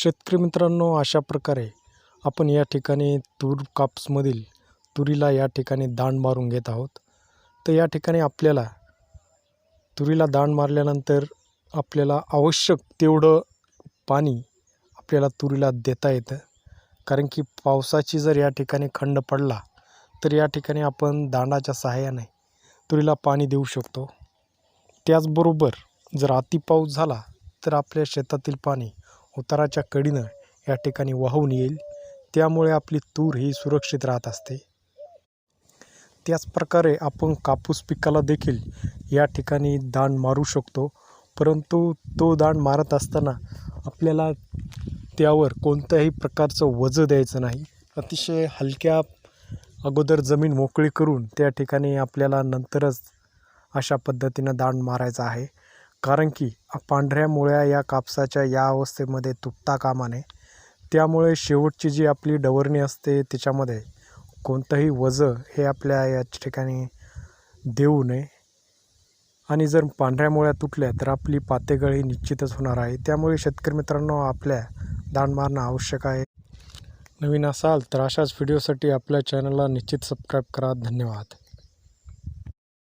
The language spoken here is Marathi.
शेतकरी मित्रांनो अशा प्रकारे आपण या ठिकाणी तूर कापसमधील तुरीला या ठिकाणी दांड मारून घेत आहोत. तर या ठिकाणी आपल्याला तुरीला दांड मारल्यानंतर आपल्याला आवश्यक तेवढं पाणी आपल्याला तुरीला देता येतं. कारण की पावसाची जर या ठिकाणी खंड पडला तर या ठिकाणी आपण दांडाच्या सहाय्याने तुरीला पाणी देऊ शकतो. त्याचबरोबर जर अति पाऊस झाला तर आपल्या शेतातील पाणी उताराच्या कडीनं या ठिकाणी वाहून येईल. त्यामुळे आपली तूर ही सुरक्षित राहत असते. त्याचप्रकारे आपण कापूस पिकाला देखील या ठिकाणी दांड मारू शकतो. परंतु तो दांड मारत असताना आपल्याला त्यावर कोणत्याही प्रकारचं वजं द्यायचं नाही. अतिशय हलक्या अगोदर जमीन मोकळी करून त्या ठिकाणी आपल्याला नंतरच अशा पद्धतीनं दांड मारायचा आहे. कारण की पांढऱ्या मुळ्या या कापसाच्या या अवस्थेमध्ये तुटता कामा नये त्यामुळे शेवटची जी आपली डवरणी असते त्याच्यामध्ये कोणतंही वजं हे आपल्या या ठिकाणी देऊ नये. आणि जर पांढऱ्या मुळ्या तुटल्या तर आपली पातेगळ ही निश्चितच होणार आहे. त्यामुळे शेतकरी मित्रांनो आपल्या दांड मारणं आवश्यक आहे. नवीन असाल तर अशाच व्हिडिओसाठी आपल्या चॅनलला निश्चित सबस्क्राईब करा. धन्यवाद.